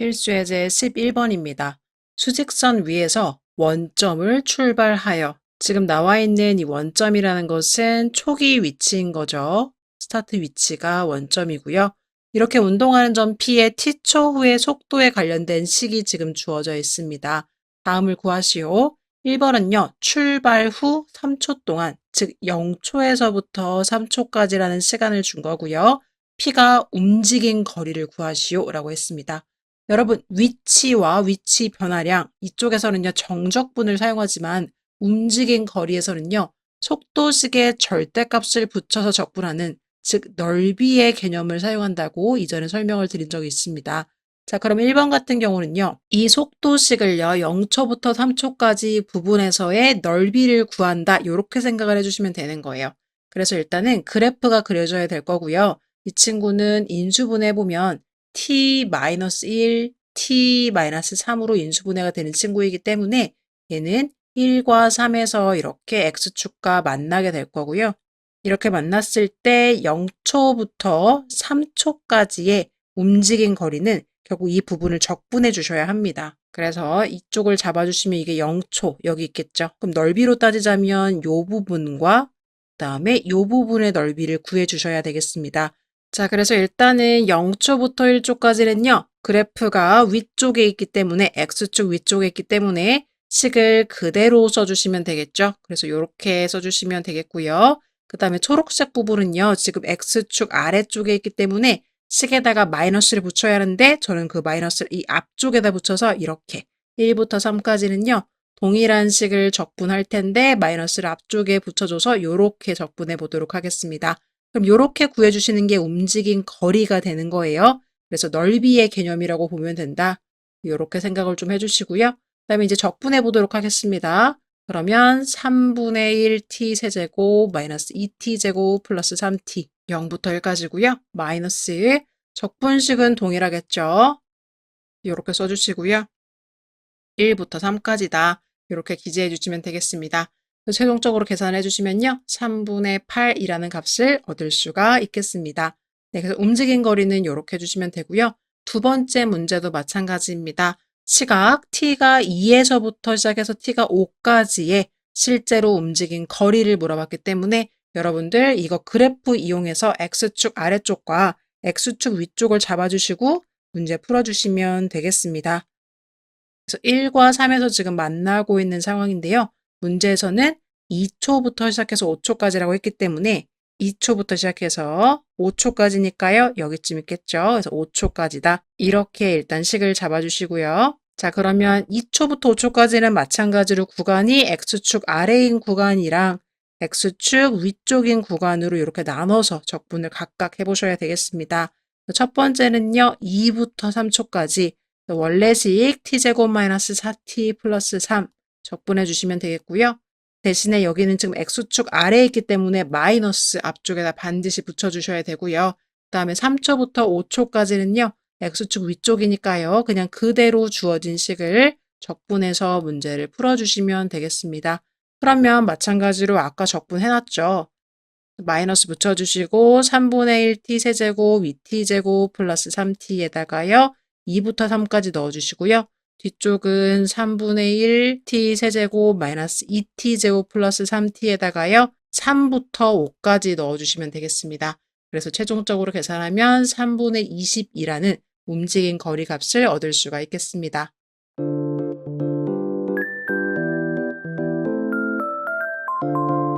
필수예제 11번입니다. 수직선 위에서 원점을 출발하여 지금 나와 있는 이 원점이라는 것은 초기 위치인 거죠. 스타트 위치가 원점이고요. 이렇게 운동하는 점 P의 T초 후의 속도에 관련된 식이 지금 주어져 있습니다. 다음을 구하시오. 1번은요, 출발 후 3초 동안, 즉 0초에서부터 3초까지라는 시간을 준 거고요. P가 움직인 거리를 구하시오 라고 했습니다. 여러분, 위치와 위치 변화량, 이쪽에서는요, 정적분을 사용하지만 움직인 거리에서는요, 속도식의 절대값을 붙여서 적분하는, 즉, 넓이의 개념을 사용한다고 이전에 설명을 드린 적이 있습니다. 자, 그럼 1번 같은 경우는요, 이 속도식을요, 0초부터 3초까지 부분에서의 넓이를 구한다, 이렇게 생각을 해주시면 되는 거예요. 그래서 일단은 그래프가 그려져야 될 거고요. 이 친구는 인수분해 보면 t-1, t-3으로 인수분해가 되는 친구이기 때문에 얘는 1과 3에서 이렇게 x축과 만나게 될 거고요. 이렇게 만났을 때 0초부터 3초까지의 움직인 거리는 결국 이 부분을 적분해 주셔야 합니다. 그래서 이쪽을 잡아주시면 이게 0초 여기 있겠죠. 그럼 넓이로 따지자면 이 부분과 그 다음에 이 부분의 넓이를 구해 주셔야 되겠습니다. 자, 그래서 일단은 0초부터 1초까지는요. 그래프가 위쪽에 있기 때문에 x축 위쪽에 있기 때문에 식을 그대로 써주시면 되겠죠. 그래서 이렇게 써주시면 되겠고요. 그 다음에 초록색 부분은요. 지금 x축 아래쪽에 있기 때문에 식에다가 마이너스를 붙여야 하는데 저는 그 마이너스를 이 앞쪽에다 붙여서 이렇게 1부터 3까지는요. 동일한 식을 적분할 텐데 마이너스를 앞쪽에 붙여줘서 이렇게 적분해 보도록 하겠습니다. 그럼 이렇게 구해주시는 게 움직인 거리가 되는 거예요. 그래서 넓이의 개념이라고 보면 된다. 이렇게 생각을 좀 해주시고요. 그 다음에 이제 적분해 보도록 하겠습니다. 그러면 3분의 1t 세제곱 마이너스 2t 제곱 플러스 3t 0부터 1까지고요. 마이너스 적분식은 동일하겠죠. 이렇게 써주시고요. 1부터 3까지다. 이렇게 기재해 주시면 되겠습니다. 최종적으로 계산해 주시면요. 3분의 8이라는 값을 얻을 수가 있겠습니다. 네, 그래서 움직인 거리는 이렇게 해주시면 되고요. 두 번째 문제도 마찬가지입니다. 시각 t가 2에서부터 시작해서 t가 5까지의 실제로 움직인 거리를 물어봤기 때문에 여러분들 이거 그래프 이용해서 x축 아래쪽과 x축 위쪽을 잡아주시고 문제 풀어주시면 되겠습니다. 그래서 1과 3에서 지금 만나고 있는 상황인데요. 문제에서는 2초부터 시작해서 5초까지라고 했기 때문에 2초부터 시작해서 5초까지니까요. 여기쯤 있겠죠. 그래서 5초까지다. 이렇게 일단 식을 잡아주시고요. 자, 그러면 2초부터 5초까지는 마찬가지로 구간이 X축 아래인 구간이랑 X축 위쪽인 구간으로 이렇게 나눠서 적분을 각각 해보셔야 되겠습니다. 첫 번째는요, 2부터 3초까지 원래식 t제곱 마이너스 4t 플러스 3 적분해 주시면 되겠고요. 대신에 여기는 지금 x축 아래에 있기 때문에 마이너스 앞쪽에다 반드시 붙여주셔야 되고요. 그 다음에 3초부터 5초까지는요. x축 위쪽이니까요. 그냥 그대로 주어진 식을 적분해서 문제를 풀어주시면 되겠습니다. 그러면 마찬가지로 아까 적분해놨죠. 마이너스 붙여주시고 3분의 1t 세제곱 2t제곱 플러스 3t에다가요. 2부터 3까지 넣어주시고요. 뒤쪽은 3분의 1t 세제곱 마이너스 2t 제곱 플러스 3t에다가요. 3부터 5까지 넣어주시면 되겠습니다. 그래서 최종적으로 계산하면 3분의 20이라는 움직인 거리 값을 얻을 수가 있겠습니다.